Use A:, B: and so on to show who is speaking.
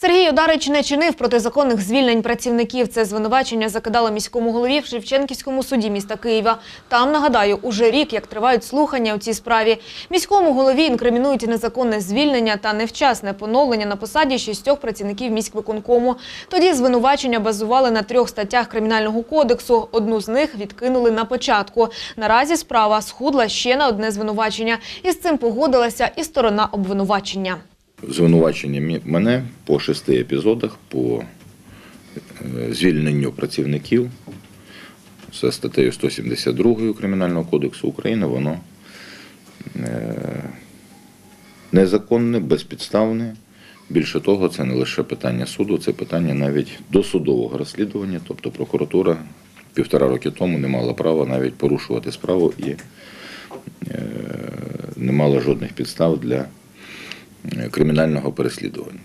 A: Сергій Одарич не чинив протизаконних звільнень працівників. Це звинувачення закидало міському голові в Шевченківському суді міста Києва. Там, нагадаю, уже рік, як тривають слухання у цій справі. Міському голові інкримінують незаконне звільнення та невчасне поновлення на посаді шістьох працівників міськвиконкому. Тоді звинувачення базували на трьох статтях Кримінального кодексу. Одну з них відкинули на початку. Наразі справа схудла ще на одне звинувачення. І з цим погодилася і сторона обвинувачення.
B: Звинувачення мене по шести епізодах по е, звільненню працівників за статтею 172 Кримінального кодексу України, воно е, незаконне, безпідставне. Більше того, це не лише питання суду, це питання навіть досудового розслідування. Тобто прокуратура півтора роки тому не мала права навіть порушувати справу і е, не мала жодних підстав для кримінального переслідування.